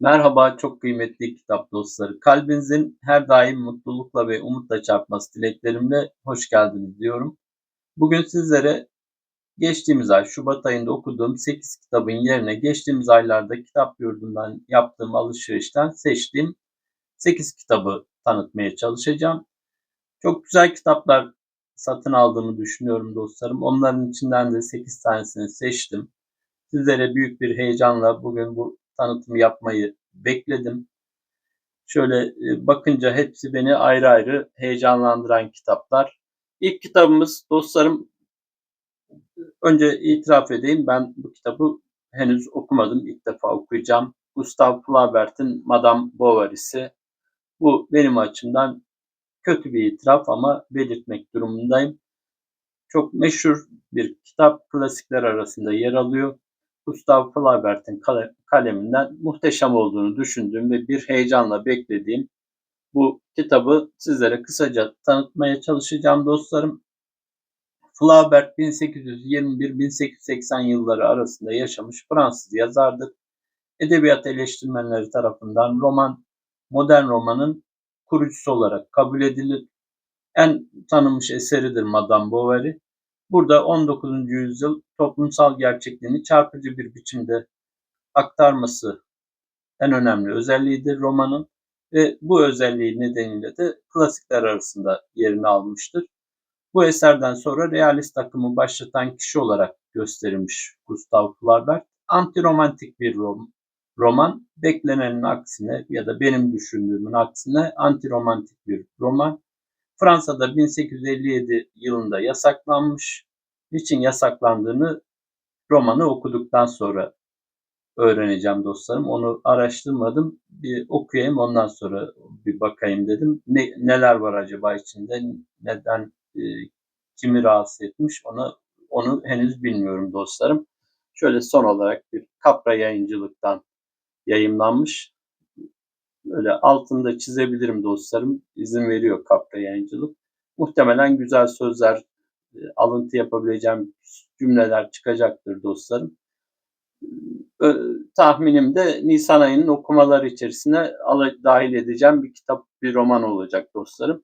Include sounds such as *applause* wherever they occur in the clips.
Merhaba çok kıymetli kitap dostları. Kalbinizin her daim mutlulukla ve umutla çarpması dileklerimle hoş geldiniz diyorum. Bugün sizlere geçtiğimiz ay Şubat ayında okuduğum 8 kitabın yerine geçtiğimiz aylarda kitap yurdundan yaptığım alışverişten seçtiğim 8 kitabı tanıtmaya çalışacağım. Çok güzel kitaplar satın aldığımı düşünüyorum dostlarım. Onların içinden de 8 tanesini seçtim. Sizlere büyük bir heyecanla bugün bu tanıtımı yapmayı bekledim. Şöyle e, bakınca hepsi beni ayrı ayrı heyecanlandıran kitaplar. İlk kitabımız dostlarım önce itiraf edeyim ben bu kitabı henüz okumadım. İlk defa okuyacağım. Gustav Flaubert'in Madame Bovary'si. Bu benim açımdan kötü bir itiraf ama belirtmek durumundayım. Çok meşhur bir kitap klasikler arasında yer alıyor. Gustav Flaubert'in kaleminden muhteşem olduğunu düşündüğüm ve bir heyecanla beklediğim bu kitabı sizlere kısaca tanıtmaya çalışacağım dostlarım. Flaubert 1821-1880 yılları arasında yaşamış Fransız yazardır. Edebiyat eleştirmenleri tarafından roman, modern romanın kurucusu olarak kabul edilir. En tanınmış eseridir Madame Bovary. Burada 19. yüzyıl toplumsal gerçekliğini çarpıcı bir biçimde aktarması en önemli özelliğidir romanın ve bu özelliği nedeniyle de klasikler arasında yerini almıştır. Bu eserden sonra realist akımı başlatan kişi olarak gösterilmiş Gustav Flaubert. Antiromantik bir roman, beklenenin aksine ya da benim düşündüğümün aksine antiromantik bir roman. Fransa'da 1857 yılında yasaklanmış. Niçin yasaklandığını romanı okuduktan sonra öğreneceğim dostlarım. Onu araştırmadım. Bir okuyayım ondan sonra bir bakayım dedim. Ne, neler var acaba içinde? Neden e, kimi rahatsız etmiş? Onu onu henüz bilmiyorum dostlarım. Şöyle son olarak bir Kapra yayıncılıktan yayımlanmış. Böyle altında çizebilirim dostlarım. İzin veriyor Kapra Yayıncılık. Muhtemelen güzel sözler, e, alıntı yapabileceğim cümleler çıkacaktır dostlarım. Tahminim de Nisan ayının okumaları içerisine dahil edeceğim bir kitap, bir roman olacak dostlarım.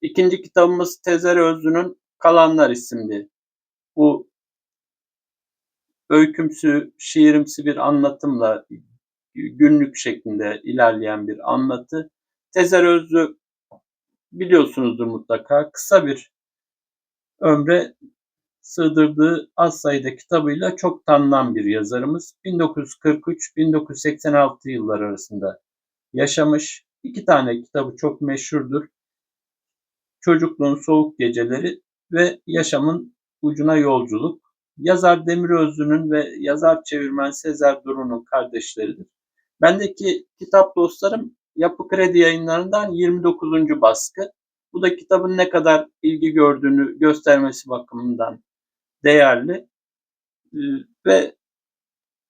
İkinci kitabımız Tezer Özlü'nün Kalanlar isimli. Bu öykümsü, şiirimsi bir anlatımla günlük şeklinde ilerleyen bir anlatı. Tezer Özlü biliyorsunuzdur mutlaka kısa bir ömre sığdırdığı az sayıda kitabıyla çok tanınan bir yazarımız. 1943-1986 yıllar arasında yaşamış. İki tane kitabı çok meşhurdur. Çocukluğun Soğuk Geceleri ve Yaşamın Ucuna Yolculuk. Yazar Demir Özlü'nün ve yazar çevirmen Sezer Duru'nun kardeşleridir. Bendeki kitap dostlarım Yapı Kredi yayınlarından 29. baskı. Bu da kitabın ne kadar ilgi gördüğünü göstermesi bakımından değerli. Ee, ve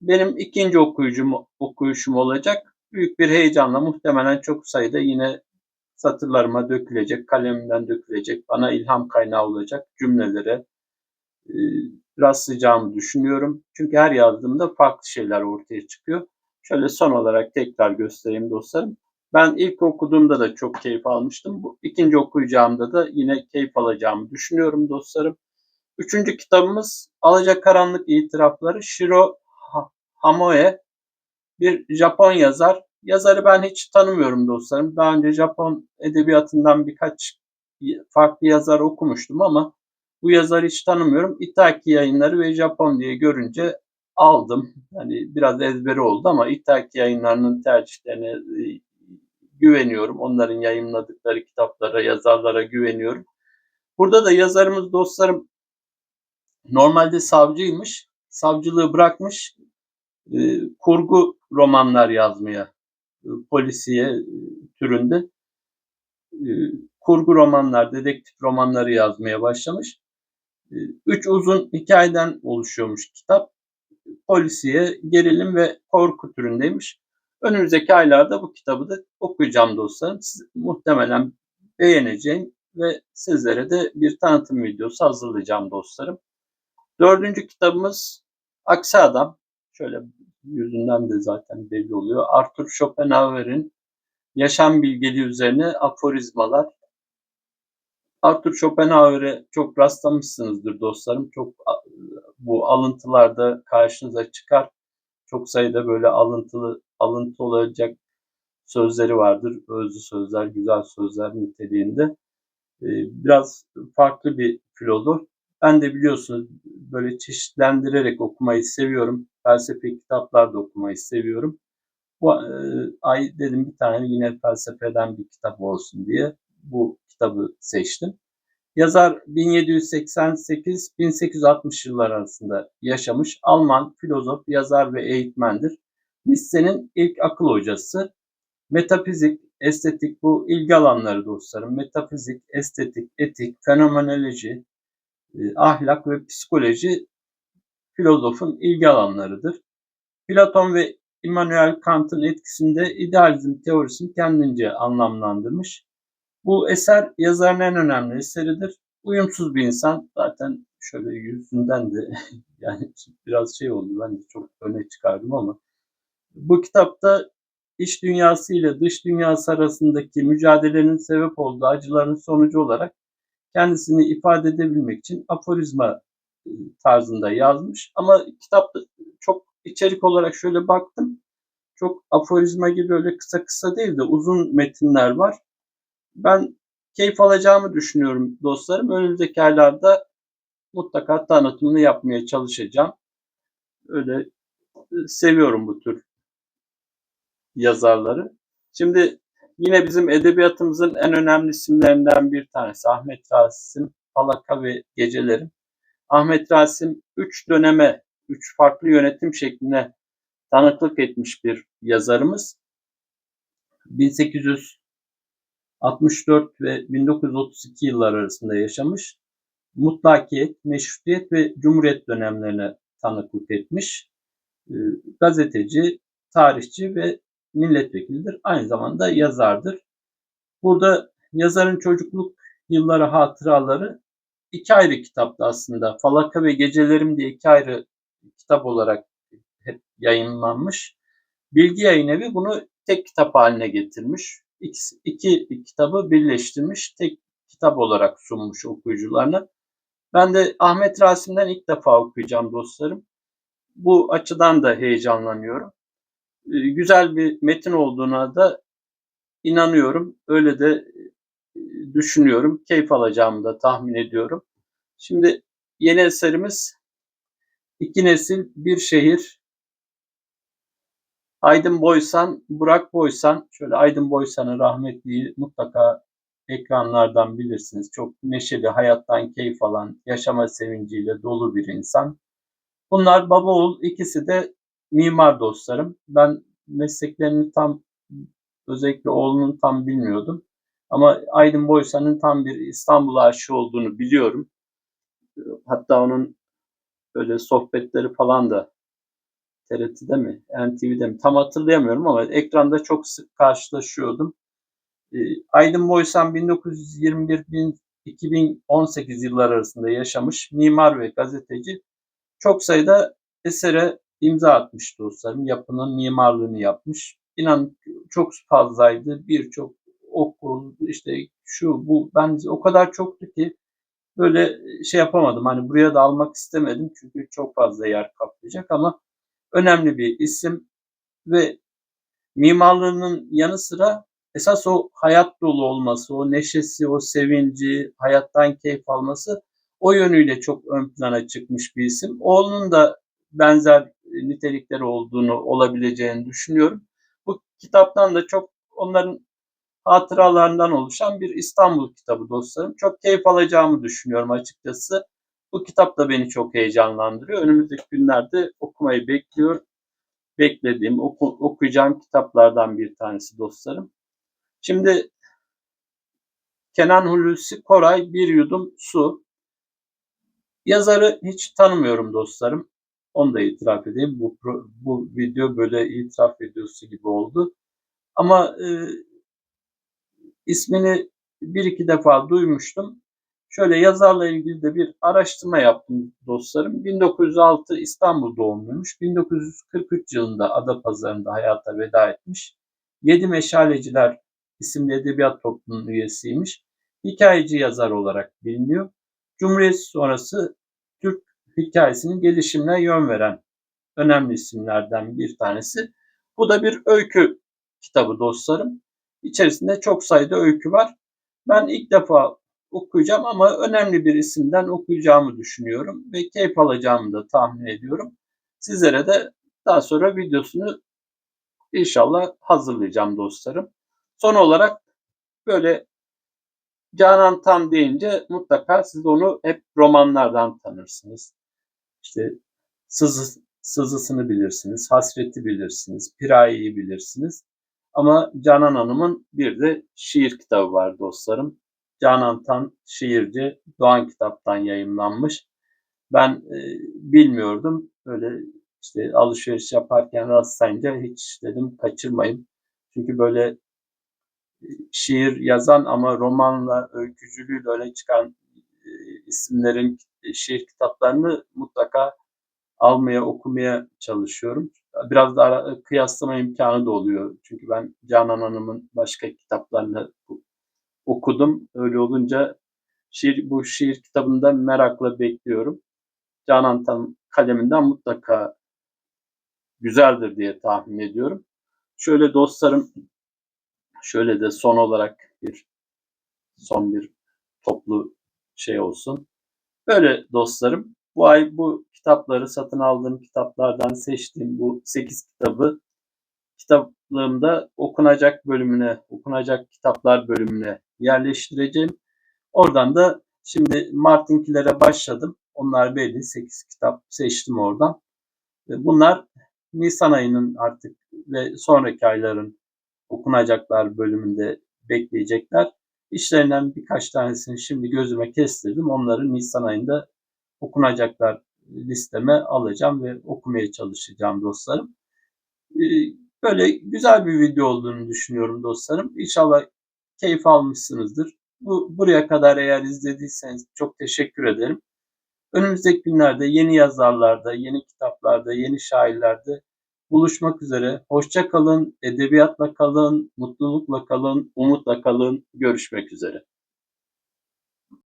benim ikinci okuyucum, okuyuşum olacak. Büyük bir heyecanla muhtemelen çok sayıda yine satırlarıma dökülecek, kalemimden dökülecek, bana ilham kaynağı olacak cümlelere e, rastlayacağımı düşünüyorum. Çünkü her yazdığımda farklı şeyler ortaya çıkıyor. Şöyle son olarak tekrar göstereyim dostlarım. Ben ilk okuduğumda da çok keyif almıştım. Bu ikinci okuyacağımda da yine keyif alacağımı düşünüyorum dostlarım. Üçüncü kitabımız Alacakaranlık İtirafları Shiro Hamoe. Bir Japon yazar. Yazarı ben hiç tanımıyorum dostlarım. Daha önce Japon edebiyatından birkaç farklı yazar okumuştum ama bu yazarı hiç tanımıyorum. Itaki yayınları ve Japon diye görünce aldım. Hani biraz ezberi oldu ama İthaki yayınlarının tercihlerine e, güveniyorum. Onların yayınladıkları kitaplara, yazarlara güveniyorum. Burada da yazarımız, dostlarım normalde savcıymış. Savcılığı bırakmış. E, kurgu romanlar yazmaya, e, polisiye türünde. kurgu romanlar, dedektif romanları yazmaya başlamış. üç uzun hikayeden oluşuyormuş kitap polisiye, gerilim ve korku türündeymiş. Önümüzdeki aylarda bu kitabı da okuyacağım dostlarım. Siz muhtemelen beğeneceğim ve sizlere de bir tanıtım videosu hazırlayacağım dostlarım. Dördüncü kitabımız Aksi Adam. Şöyle Yüzünden de zaten belli oluyor. Arthur Schopenhauer'in yaşam bilgeliği üzerine aforizmalar. Arthur Schopenhauer'e çok rastlamışsınızdır dostlarım. Çok bu alıntılarda karşınıza çıkar. Çok sayıda böyle alıntılı alıntı olacak sözleri vardır. Özlü sözler, güzel sözler niteliğinde. Ee, biraz farklı bir filozof. Ben de biliyorsunuz böyle çeşitlendirerek okumayı seviyorum. Felsefe kitaplar da okumayı seviyorum. Bu e, ay dedim bir tane yine felsefeden bir kitap olsun diye bu kitabı seçtim. Yazar 1788-1860 yıllar arasında yaşamış Alman filozof, yazar ve eğitmendir. Listenin ilk akıl hocası. Metafizik, estetik bu ilgi alanları dostlarım. Metafizik, estetik, etik, fenomenoloji, e, ahlak ve psikoloji filozofun ilgi alanlarıdır. Platon ve Immanuel Kant'ın etkisinde idealizm teorisini kendince anlamlandırmış. Bu eser yazarın en önemli eseridir. Uyumsuz bir insan zaten şöyle yüzünden de *laughs* yani biraz şey oldu ben de çok öne çıkardım ama bu kitapta iç dünyası ile dış dünyası arasındaki mücadelenin sebep olduğu acıların sonucu olarak kendisini ifade edebilmek için aforizma e, tarzında yazmış. Ama kitapta çok içerik olarak şöyle baktım. Çok aforizma gibi öyle kısa kısa değil de uzun metinler var. Ben keyif alacağımı düşünüyorum dostlarım. Önümüzdeki aylarda mutlaka tanıtımını yapmaya çalışacağım. Öyle e, seviyorum bu tür yazarları. Şimdi yine bizim edebiyatımızın en önemli isimlerinden bir tanesi Ahmet Rasim Falaka ve Gecelerim. Ahmet Rasim üç döneme, üç farklı yönetim şekline tanıklık etmiş bir yazarımız. 1864 ve 1932 yıllar arasında yaşamış. Mutlakiyet, meşrutiyet ve cumhuriyet dönemlerine tanıklık etmiş. Ee, gazeteci, tarihçi ve milletvekilidir. Aynı zamanda yazardır. Burada yazarın çocukluk yılları hatıraları iki ayrı kitapta aslında. Falaka ve Gecelerim diye iki ayrı kitap olarak hep yayınlanmış. Bilgi Yayın Evi bunu tek kitap haline getirmiş. İki, kitabı birleştirmiş, tek kitap olarak sunmuş okuyucularına. Ben de Ahmet Rasim'den ilk defa okuyacağım dostlarım. Bu açıdan da heyecanlanıyorum. Ee, güzel bir metin olduğuna da inanıyorum. Öyle de e, düşünüyorum. Keyif alacağımı da tahmin ediyorum. Şimdi yeni eserimiz iki nesil bir şehir. Aydın Boysan, Burak Boysan. Şöyle Aydın Boysan'ın rahmetliyi mutlaka ekranlardan bilirsiniz. Çok neşeli, hayattan keyif alan, yaşama sevinciyle dolu bir insan. Bunlar baba oğul ikisi de mimar dostlarım. Ben mesleklerini tam özellikle oğlunun tam bilmiyordum. Ama Aydın Boysan'ın tam bir İstanbul aşığı olduğunu biliyorum. Hatta onun böyle sohbetleri falan da TRT'de mi, NTV'de mi tam hatırlayamıyorum ama ekranda çok sık karşılaşıyordum. Ee, Aydın Boysan 1921-2018 yıllar arasında yaşamış mimar ve gazeteci. Çok sayıda esere imza atmış dostlarım. Yapının mimarlığını yapmış. İnan çok fazlaydı. Birçok okul işte şu bu ben o kadar çoktu ki böyle şey yapamadım. Hani buraya da almak istemedim çünkü çok fazla yer kaplayacak ama önemli bir isim ve mimarlığının yanı sıra esas o hayat dolu olması, o neşesi, o sevinci, hayattan keyif alması o yönüyle çok ön plana çıkmış bir isim. Oğlunun da benzer nitelikleri olduğunu olabileceğini düşünüyorum. Bu kitaptan da çok onların hatıralarından oluşan bir İstanbul kitabı dostlarım. Çok keyif alacağımı düşünüyorum açıkçası. Bu kitap da beni çok heyecanlandırıyor. Önümüzdeki günlerde okumayı bekliyor. Beklediğim, oku, okuyacağım kitaplardan bir tanesi dostlarım. Şimdi Kenan Hulusi Koray Bir Yudum Su. Yazarı hiç tanımıyorum dostlarım. Onu da itiraf edeyim. Bu, bu video böyle itiraf videosu gibi oldu. Ama e, ismini bir iki defa duymuştum. Şöyle yazarla ilgili de bir araştırma yaptım dostlarım. 1906 İstanbul doğumluymuş. 1943 yılında Adapazarı'nda hayata veda etmiş. Yedi Meşaleciler isimli edebiyat toplumunun üyesiymiş. Hikayeci yazar olarak biliniyor. Cumhuriyet sonrası Türk hikayesinin gelişimine yön veren önemli isimlerden bir tanesi. Bu da bir öykü kitabı dostlarım. İçerisinde çok sayıda öykü var. Ben ilk defa okuyacağım ama önemli bir isimden okuyacağımı düşünüyorum ve keyif alacağımı da tahmin ediyorum. Sizlere de daha sonra videosunu inşallah hazırlayacağım dostlarım. Son olarak böyle Canan Tan deyince mutlaka siz onu hep romanlardan tanırsınız. İşte Sızı, Sızısını bilirsiniz, Hasreti bilirsiniz, Piraye'yi bilirsiniz. Ama Canan Hanım'ın bir de şiir kitabı var dostlarım. Canan Tan şiirci Doğan Kitap'tan yayımlanmış. Ben e, bilmiyordum. Böyle işte alışveriş yaparken rastlayınca hiç dedim kaçırmayın. Çünkü böyle e, şiir yazan ama romanla, öykücülüğüyle öne çıkan e, isimlerin şiir kitaplarını mutlaka almaya, okumaya çalışıyorum. Biraz daha kıyaslama imkanı da oluyor. Çünkü ben Canan Hanım'ın başka kitaplarını okudum. Öyle olunca şiir, bu şiir kitabında merakla bekliyorum. Canan Tan kaleminden mutlaka güzeldir diye tahmin ediyorum. Şöyle dostlarım, şöyle de son olarak bir son bir toplu şey olsun. Böyle dostlarım, bu ay bu kitapları satın aldığım kitaplardan seçtiğim bu 8 kitabı kitaplığımda okunacak bölümüne, okunacak kitaplar bölümüne yerleştireceğim. Oradan da şimdi Martin'kilere başladım. Onlar belli. 8 kitap seçtim oradan. Bunlar Nisan ayının artık ve sonraki ayların okunacaklar bölümünde bekleyecekler. İşlerinden birkaç tanesini şimdi gözüme kestirdim. Onları Nisan ayında okunacaklar listeme alacağım ve okumaya çalışacağım dostlarım. Ee, böyle güzel bir video olduğunu düşünüyorum dostlarım. İnşallah keyif almışsınızdır. Bu, buraya kadar eğer izlediyseniz çok teşekkür ederim. Önümüzdeki günlerde yeni yazarlarda, yeni kitaplarda, yeni şairlerde buluşmak üzere. Hoşça kalın, edebiyatla kalın, mutlulukla kalın, umutla kalın. Görüşmek üzere.